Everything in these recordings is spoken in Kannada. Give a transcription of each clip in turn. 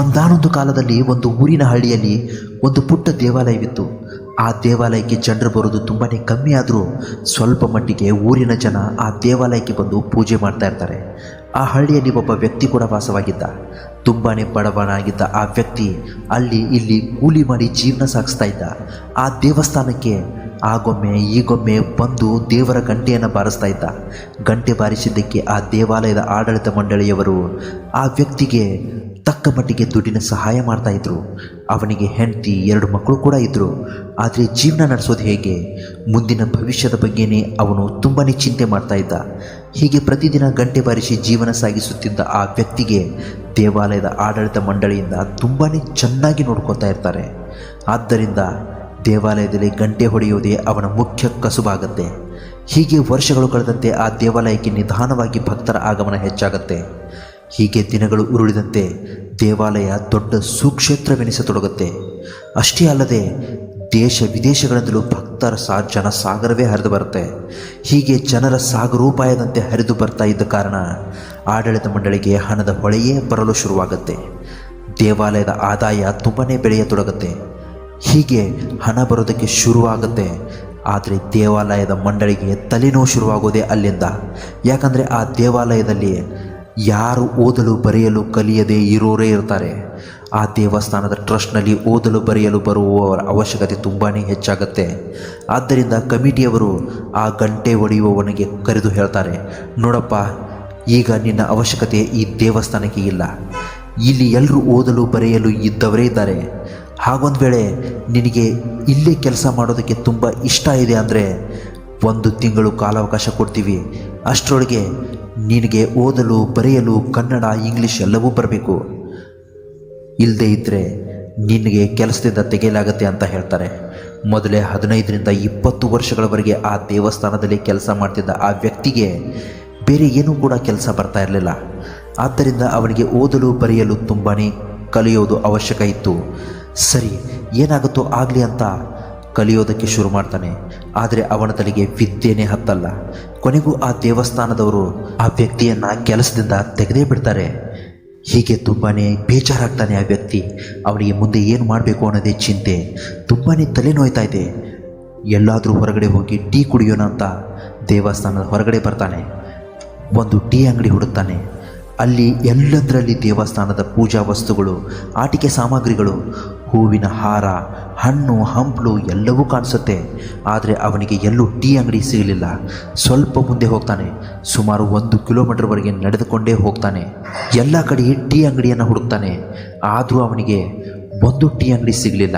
ಒಂದಾನೊಂದು ಕಾಲದಲ್ಲಿ ಒಂದು ಊರಿನ ಹಳ್ಳಿಯಲ್ಲಿ ಒಂದು ಪುಟ್ಟ ದೇವಾಲಯವಿತ್ತು. ಆ ದೇವಾಲಯಕ್ಕೆ ಜನರು ಬರೋದು ತುಂಬಾ ಕಮ್ಮಿ ಆದರೂ ಸ್ವಲ್ಪ ಮಟ್ಟಿಗೆ ಊರಿನ ಜನ ಆ ದೇವಾಲಯಕ್ಕೆ ಬಂದು ಪೂಜೆ ಮಾಡ್ತಾ ಇರ್ತಾರೆ. ಆ ಹಳ್ಳಿಯಲ್ಲಿ ಒಬ್ಬ ವ್ಯಕ್ತಿ ಕೂಡ ವಾಸವಾಗಿದ್ದ. ತುಂಬಾ ಬಡವನಾಗಿದ್ದ ಆ ವ್ಯಕ್ತಿ ಅಲ್ಲಿ ಇಲ್ಲಿ ಕೂಲಿ ಮಾಡಿ ಜೀವನ ಸಾಗಿಸ್ತಾ ಇದ್ದ. ಆ ದೇವಸ್ಥಾನಕ್ಕೆ ಆಗೊಮ್ಮೆ ಈಗೊಮ್ಮೆ ಬಂದು ದೇವರ ಗಂಟೆಯನ್ನು ಬಾರಿಸ್ತಾ ಇದ್ದ. ಗಂಟೆ ಬಾರಿಸಿದ್ದಕ್ಕೆ ಆ ದೇವಾಲಯದ ಆಡಳಿತ ಮಂಡಳಿಯವರು ಆ ವ್ಯಕ್ತಿಗೆ ತಕ್ಕ ಮಟ್ಟಿಗೆ ದುಡ್ಡಿನ ಸಹಾಯ ಮಾಡ್ತಾ ಇದ್ರು. ಅವನಿಗೆ ಹೆಂಡತಿ, ಎರಡು ಮಕ್ಕಳು ಕೂಡ ಇದ್ದರು ಆದರೆ ಜೀವನ ನಡೆಸೋದು ಹೇಗೆ? ಮುಂದಿನ ಭವಿಷ್ಯದ ಬಗ್ಗೆನೇ ಅವನು ತುಂಬಾ ಚಿಂತೆ ಮಾಡ್ತಾ ಇದ್ದ. ಹೀಗೆ ಪ್ರತಿದಿನ ಗಂಟೆ ಬಾರಿಸಿ ಜೀವನ ಸಾಗಿಸುತ್ತಿದ್ದ ಆ ವ್ಯಕ್ತಿಗೆ ದೇವಾಲಯದ ಆಡಳಿತ ಮಂಡಳಿಯಿಂದ ತುಂಬಾ ಚೆನ್ನಾಗಿ ನೋಡ್ಕೊತಾ ಇರ್ತಾರೆ. ಆದ್ದರಿಂದ ದೇವಾಲಯದಲ್ಲಿ ಗಂಟೆ ಹೊಡೆಯುವುದೇ ಅವನ ಮುಖ್ಯ ಕಸುಬಾಗತ್ತೆ. ಹೀಗೆ ವರ್ಷಗಳು ಕಳೆದಂತೆ ಆ ದೇವಾಲಯಕ್ಕೆ ನಿಧಾನವಾಗಿ ಭಕ್ತರ ಆಗಮನ ಹೆಚ್ಚಾಗತ್ತೆ. ಹೀಗೆ ದಿನಗಳು ಉರುಳಿದಂತೆ ದೇವಾಲಯ ದೊಡ್ಡ ಸುಕ್ಷೇತ್ರವೆನಿಸತೊಡಗುತ್ತೆ. ಅಷ್ಟೇ ಅಲ್ಲದೆ ದೇಶ ವಿದೇಶಗಳಿಂದಲೂ ಭಕ್ತರ ಸಾ, ಜನಸಾಗರವೇ ಹರಿದು ಬರುತ್ತೆ. ಹೀಗೆ ಜನರ ಸಾಗರೋಪಾಯದಂತೆ ಹರಿದು ಬರ್ತಾ ಇದ್ದ ಕಾರಣ ಆಡಳಿತ ಮಂಡಳಿಗೆ ಹಣದ ಹೊಳೆಯೇ ಬರಲು ಶುರುವಾಗುತ್ತೆ. ದೇವಾಲಯದ ಆದಾಯ ತುಂಬಾ ಬೆಳೆಯತೊಡಗುತ್ತೆ. ಹೀಗೆ ಹಣ ಬರೋದಕ್ಕೆ ಶುರುವಾಗುತ್ತೆ. ಆದರೆ ದೇವಾಲಯದ ಮಂಡಳಿಗೆ ತಲೆನೋವು ಶುರುವಾಗೋದೇ ಅಲ್ಲಿಂದ. ಯಾಕಂದರೆ ಆ ದೇವಾಲಯದಲ್ಲಿ ಯಾರು ಓದಲು ಬರೆಯಲು ಕಲಿಯದೆ ಇರೋರೇ ಇರ್ತಾರೆ. ಆ ದೇವಸ್ಥಾನದ ಟ್ರಸ್ಟ್ನಲ್ಲಿ ಓದಲು ಬರೆಯಲು ಬರುವವರ ಅವಶ್ಯಕತೆ ತುಂಬಾ ಹೆಚ್ಚಾಗುತ್ತೆ. ಆದ್ದರಿಂದ ಕಮಿಟಿಯವರು ಆ ಗಂಟೆ ಒಡೆಯುವವನಿಗೆ ಕರೆದು ಹೇಳ್ತಾರೆ, ನೋಡಪ್ಪ, ಈಗ ನಿನ್ನ ಅವಶ್ಯಕತೆ ಈ ದೇವಸ್ಥಾನಕ್ಕೆ ಇಲ್ಲ. ಇಲ್ಲಿ ಎಲ್ಲರೂ ಓದಲು ಬರೆಯಲು ಇದ್ದವರೇ ಇದ್ದಾರೆ. ಹಾಗೊಂದು ವೇಳೆ ನಿನಗೆ ಇಲ್ಲೇ ಕೆಲಸ ಮಾಡೋದಕ್ಕೆ ತುಂಬ ಇಷ್ಟ ಇದೆ ಅಂದರೆ ಒಂದು ತಿಂಗಳು ಕಾಲಾವಕಾಶ ಕೊಡ್ತೀವಿ. ಅಷ್ಟರೊಳಗೆ ನಿನಗೆ ಓದಲು, ಬರೆಯಲು ಕನ್ನಡ, ಇಂಗ್ಲೀಷ್ ಎಲ್ಲವೂ ಬರಬೇಕು. ಇಲ್ಲದೇ ಇದ್ದರೆ ನಿನಗೆ ಕೆಲಸದಿಂದ ತೆಗೆಯಲಾಗತ್ತೆ ಅಂತ ಹೇಳ್ತಾರೆ. ಮೊದಲೇ ಹದಿನೈದರಿಂದ ಇಪ್ಪತ್ತು ವರ್ಷಗಳವರೆಗೆ ಆ ದೇವಸ್ಥಾನದಲ್ಲಿ ಕೆಲಸ ಮಾಡ್ತಿದ್ದ ಆ ವ್ಯಕ್ತಿಗೆ ಬೇರೆ ಏನೂ ಕೂಡ ಕೆಲಸ ಬರ್ತಾ ಇರಲಿಲ್ಲ. ಆದ್ದರಿಂದ ಅವನಿಗೆ ಓದಲು, ಬರೆಯಲು ತುಂಬಾ ಕಲಿಯೋದು ಅವಶ್ಯಕ ಇತ್ತು. ಸರಿ, ಏನಾಗುತ್ತೋ ಆಗಲಿ ಅಂತ ಕಲಿಯೋದಕ್ಕೆ ಶುರು ಮಾಡ್ತಾನೆ. ಆದರೆ ಅವನ ತಲೆಗೆ ವಿದ್ಯೆನೇ ಹತ್ತಲ್ಲ. ಕೊನೆಗೂ ಆ ದೇವಸ್ಥಾನದವರು ಆ ವ್ಯಕ್ತಿಯನ್ನು ಕೆಲಸದಿಂದ ತೆಗೆದೇ ಬಿಡ್ತಾರೆ. ಹೀಗೆ ತುಂಬಾ ಬೇಜಾರಾಗ್ತಾನೆ ಆ ವ್ಯಕ್ತಿ. ಅವನಿಗೆ ಮುಂದೆ ಏನು ಮಾಡಬೇಕು ಅನ್ನೋದೇ ಚಿಂತೆ. ತುಂಬಾ ತಲೆನೋಯ್ತಾ ಇದೆ. ಎಲ್ಲಾದರೂ ಹೊರಗಡೆ ಹೋಗಿ ಟೀ ಕುಡಿಯೋಣ ಅಂತ ದೇವಸ್ಥಾನದ ಹೊರಗಡೆ ಬರ್ತಾನೆ. ಒಂದು ಟೀ ಅಂಗಡಿ ಹುಡುಕ್ತಾನೆ. ಅಲ್ಲಿ ಎಲ್ಲದರಲ್ಲಿ ದೇವಸ್ಥಾನದ ಪೂಜಾ ವಸ್ತುಗಳು, ಆಟಿಕೆ ಸಾಮಗ್ರಿಗಳು ಹೂವಿನ ಹಾರ, ಹಣ್ಣು, ಹಂಪಲು ಎಲ್ಲವೂ ಕಾಣಿಸುತ್ತೆ. ಆದರೆ ಅವನಿಗೆ ಎಲ್ಲೂ ಟೀ ಅಂಗಡಿ ಸಿಗಲಿಲ್ಲ. ಸ್ವಲ್ಪ ಮುಂದೆ ಹೋಗ್ತಾನೆ. ಸುಮಾರು ಒಂದು ಕಿಲೋಮೀಟರ್ವರೆಗೆ ನಡೆದುಕೊಂಡೇ ಹೋಗ್ತಾನೆ. ಎಲ್ಲ ಕಡೆ ಟೀ ಅಂಗಡಿಯನ್ನು ಹುಡುಕ್ತಾನೆ. ಆದರೂ ಅವನಿಗೆ ಒಂದು ಟೀ ಅಂಗಡಿ ಸಿಗಲಿಲ್ಲ.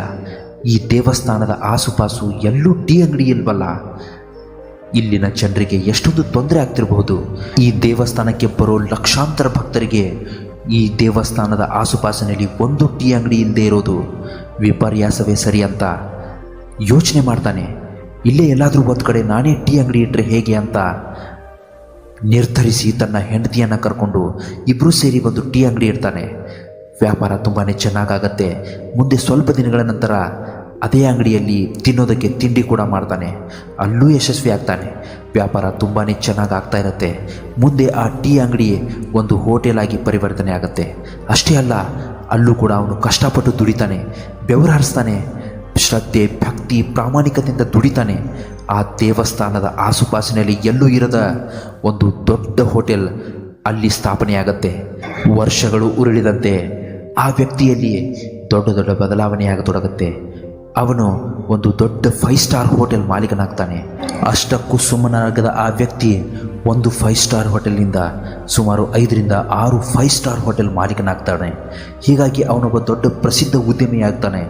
ಈ ದೇವಸ್ಥಾನದ ಆಸುಪಾಸು ಎಲ್ಲೂ ಟೀ ಅಂಗಡಿ ಇಲ್ವಲ್ಲ? ಇಲ್ಲಿನ ಜನರಿಗೆ ಎಷ್ಟೊಂದು ತೊಂದರೆ ಆಗ್ತಿರಬಹುದು. ಈ ದೇವಸ್ಥಾನಕ್ಕೆ ಬರೋ ಲಕ್ಷಾಂತರ ಭಕ್ತರಿಗೆ ಈ ದೇವಸ್ಥಾನದ ಆಸುಪಾಸಿನಲ್ಲಿ ಒಂದು ಟೀ ಅಂಗಡಿ ಇಲ್ಲದೆ ಇರೋದು ವಿಪರ್ಯಾಸವೇ ಸರಿ ಅಂತ ಯೋಚನೆ ಮಾಡ್ತಾನೆ. ಇಲ್ಲೇ ಎಲ್ಲಾದರೂ ಒಂದು ಕಡೆ ನಾನೇ ಟೀ ಅಂಗಡಿ ಇಟ್ಟರೆ ಹೇಗೆ ಅಂತ ನಿರ್ಧರಿಸಿ ತನ್ನ ಹೆಂಡತಿಯನ್ನು ಕರ್ಕೊಂಡು ಇಬ್ಬರೂ ಸೇರಿ ಒಂದು ಟೀ ಅಂಗಡಿ ಇಡ್ತಾನೆ. ವ್ಯಾಪಾರ ತುಂಬಾ ಚೆನ್ನಾಗಾಗತ್ತೆ. ಮುಂದೆ ಸ್ವಲ್ಪ ದಿನಗಳ ನಂತರ ಅದೇ ಅಂಗಡಿಯಲ್ಲಿ ತಿನ್ನೋದಕ್ಕೆ ತಿಂಡಿ ಕೂಡ ಮಾಡ್ತಾನೆ. ಅಲ್ಲೂ ಯಶಸ್ವಿ ಆಗ್ತಾನೆ ವ್ಯಾಪಾರ ತುಂಬಾ ಚೆನ್ನಾಗಿ ಆಗ್ತಾ ಇರುತ್ತೆ. ಮುಂದೆ ಆ ಟೀ ಅಂಗಡಿ ಒಂದು ಹೋಟೆಲ್ ಆಗಿ ಪರಿವರ್ತನೆ ಆಗುತ್ತೆ. ಅಷ್ಟೇ ಅಲ್ಲ, ಅಲ್ಲೂ ಕೂಡ ಅವನು ಕಷ್ಟಪಟ್ಟು ದುಡಿತಾನೆ, ಬೆವರಾರಿಸ್ತಾನೆ, ಶ್ರದ್ಧೆ, ಭಕ್ತಿ, ಪ್ರಾಮಾಣಿಕತೆಯಿಂದ ದುಡಿತಾನೆ. ಆ ದೇವಸ್ಥಾನದ ಆಸುಪಾಸಿನಲ್ಲಿ ಎಲ್ಲೂ ಇರದ ಒಂದು ದೊಡ್ಡ ಹೋಟೆಲ್ ಅಲ್ಲಿ ಸ್ಥಾಪನೆಯಾಗತ್ತೆ ವರ್ಷಗಳು ಉರುಳಿದಂತೆ ಆ ವ್ಯಕ್ತಿಯಲ್ಲಿ ದೊಡ್ಡ ದೊಡ್ಡ ಬದಲಾವಣೆಯಾಗತೊಡಗುತ್ತೆ ಅವನು ಒಂದು ದೊಡ್ಡ ಫೈವ್ ಸ್ಟಾರ್ ಹೋಟೆಲ್ ಮಾಲೀಕನಾಗ್ತಾನೆ. ಅಷ್ಟಕ್ಕೂ ಸುಮ್ಮನಾಗದ ಆ ವ್ಯಕ್ತಿ ಒಂದು ಫೈವ್ ಸ್ಟಾರ್ ಹೋಟೆಲ್ನಿಂದ ಸುಮಾರು ಐದರಿಂದ ಆರು ಫೈವ್ ಸ್ಟಾರ್ ಹೋಟೆಲ್ ಮಾಲೀಕನಾಗ್ತಾನೆ. ಹೀಗಾಗಿ ಅವನೊಬ್ಬ ದೊಡ್ಡ ಪ್ರಸಿದ್ಧ ಉದ್ಯಮಿಯಾಗ್ತಾನೆ.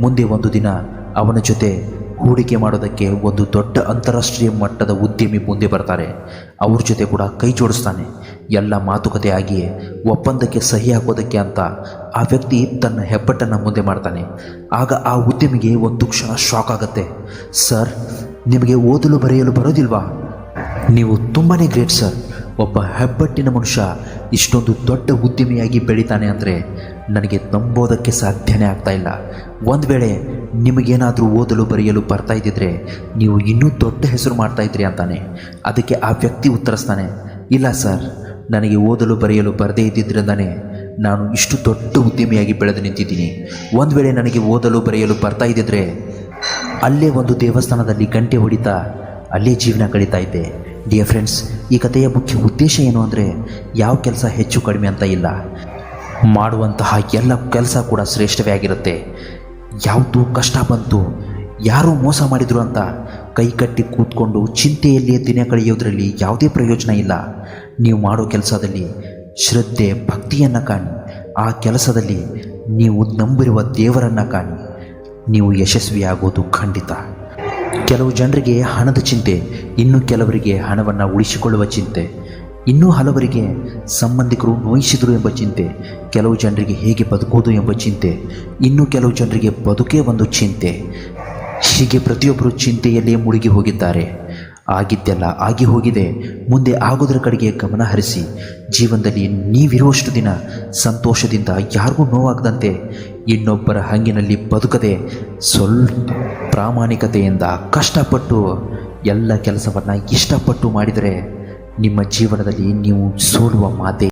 ಮುಂದೆ ಒಂದು ದಿನ ಅವನ ಜೊತೆ ಹೂಡಿಕೆ ಮಾಡೋದಕ್ಕೆ ಒಂದು ದೊಡ್ಡ ಅಂತಾರಾಷ್ಟ್ರೀಯ ಮಟ್ಟದ ಉದ್ಯಮಿ ಮುಂದೆ ಬರ್ತಾರೆ. ಅವ್ರ ಜೊತೆ ಕೂಡ ಕೈ ಜೋಡಿಸ್ತಾನೆ. ಎಲ್ಲ ಮಾತುಕತೆ ಆಗಿಯೇ ಒಪ್ಪಂದಕ್ಕೆ ಸಹಿ ಹಾಕೋದಕ್ಕೆ ಅಂತ ಆ ವ್ಯಕ್ತಿ ತನ್ನ ಹೆಬ್ಬಟ್ಟನ್ನು ಮುಂದೆ ಮಾಡ್ತಾನೆ. ಆಗ ಆ ಉದ್ಯಮಿಗೆ ಒಂದು ಕ್ಷಣ ಶಾಕ್ ಆಗುತ್ತೆ. ಸರ್, ನಿಮಗೆ ಓದಲು ಬರೆಯಲು ಬರೋದಿಲ್ವಾ ನೀವು ತುಂಬಾ ಗ್ರೇಟ್, ಸರ್. ಒಬ್ಬ ಹೆಬ್ಬಟ್ಟಿನ ಮನುಷ್ಯ ಇಷ್ಟೊಂದು ದೊಡ್ಡ ಉದ್ಯಮಿಯಾಗಿ ಬೆಳಿತಾನೆ ಅಂದರೆ ನನಗೆ ನಂಬೋದಕ್ಕೆ ಸಾಧ್ಯನೇ ಆಗ್ತಾ ಇಲ್ಲ. ಒಂದು ವೇಳೆ ನಿಮಗೇನಾದರೂ ಓದಲು ಬರೆಯಲು ಬರ್ತಾ ಇದ್ದಿದ್ರೆ ನೀವು ಇನ್ನೂ ದೊಡ್ಡ ಹೆಸರು ಮಾಡ್ತಾ ಇದ್ರಿ ಅಂತಾನೆ. ಅದಕ್ಕೆ ಆ ವ್ಯಕ್ತಿ ಉತ್ತರಿಸ್ತಾನೆ, ಇಲ್ಲ ಸರ್, ನನಗೆ ಓದಲು ಬರೆಯಲು ಬರದೇ ಇದ್ದಿದ್ದರಿಂದಾನೆ ನಾನು ಇಷ್ಟು ದೊಡ್ಡ ಉದ್ಯಮಿಯಾಗಿ ಬೆಳೆದು ನಿಂತಿದ್ದೀನಿ. ಒಂದು ವೇಳೆ ನನಗೆ ಓದಲು ಬರೆಯಲು ಬರ್ತಾ ಇದ್ದಿದ್ರೆ, ಅಲ್ಲೇ ಒಂದು ದೇವಸ್ಥಾನದಲ್ಲಿ ಗಂಟೆ ಹೊಡಿತಾ ಅಲ್ಲೇ ಜೀವನ ಕಳೀತಾ ಇದ್ದೆ. ಡಿಯರ್ ಫ್ರೆಂಡ್ಸ್ ಈ ಕಥೆಯ ಮುಖ್ಯ ಉದ್ದೇಶ ಏನು ಅಂದರೆ, ಯಾವ ಕೆಲಸ ಹೆಚ್ಚು ಕಡಿಮೆ ಅಂತ ಇಲ್ಲ. ಮಾಡುವಂತಹ ಎಲ್ಲ ಕೆಲಸ ಕೂಡ ಶ್ರೇಷ್ಠವೇ ಆಗಿರುತ್ತೆ. ಯಾವುದು ಕಷ್ಟ ಬಂತು, ಯಾರು ಮೋಸ ಮಾಡಿದ್ರು ಅಂತ ಕೈ ಕಟ್ಟಿ ಕೂತ್ಕೊಂಡು ಚಿಂತೆಯಲ್ಲಿಯೇ ದಿನ ಕಳೆಯೋದರಲ್ಲಿ ಯಾವುದೇ ಪ್ರಯೋಜನ ಇಲ್ಲ. ನೀವು ಮಾಡೋ ಕೆಲಸದಲ್ಲಿ ಶ್ರದ್ಧೆ, ಭಕ್ತಿಯನ್ನು ಕಾಣಿ. ಆ ಕೆಲಸದಲ್ಲಿ ನೀವು ನಂಬಿರುವ ದೇವರನ್ನು ಕಾಣಿ. ನೀವು ಯಶಸ್ವಿಯಾಗೋದು ಖಂಡಿತ. ಕೆಲವು ಜನರಿಗೆ ಹಣದ ಚಿಂತೆ, ಇನ್ನು ಕೆಲವರಿಗೆ ಹಣವನ್ನು ಉಳಿಸಿಕೊಳ್ಳುವ ಚಿಂತೆ. ಇನ್ನೂ ಹಲವರಿಗೆ ಸಂಬಂಧಿಕರು ನೋಯಿಸಿದರು ಎಂಬ ಚಿಂತೆ, ಕೆಲವು ಜನರಿಗೆ ಹೇಗೆ ಬದುಕುವುದು ಎಂಬ ಚಿಂತೆ, ಇನ್ನೂ ಕೆಲವು ಜನರಿಗೆ ಬದುಕೇ ಒಂದು ಚಿಂತೆ. ಹೀಗೆ ಪ್ರತಿಯೊಬ್ಬರು ಚಿಂತೆಯಲ್ಲಿಯೇ ಮುಳುಗಿ ಹೋಗಿದ್ದಾರೆ. ಆಗಿದ್ದೆಲ್ಲ ಆಗಿ ಹೋಗಿದೆ. ಮುಂದೆ ಆಗೋದ್ರ ಕಡೆಗೆ ಗಮನ ಹರಿಸಿ. ಜೀವನದಲ್ಲಿ ನೀವಿರುವಷ್ಟು ದಿನ ಸಂತೋಷದಿಂದ ಯಾರಿಗೂ ನೋವಾಗದಂತೆ ಇನ್ನೊಬ್ಬರ ಹಂಗಿನಲ್ಲಿ ಬದುಕದೆ ಸ್ವಲ್ಪ ಪ್ರಾಮಾಣಿಕತೆಯಿಂದ ಕಷ್ಟಪಟ್ಟು ಎಲ್ಲ ಕೆಲಸವನ್ನು ಇಷ್ಟಪಟ್ಟು ಮಾಡಿದರೆ ನಿಮ್ಮ ಜೀವನದಲ್ಲಿ ನೀವು ಸೋಲುವ ಮಾತೆ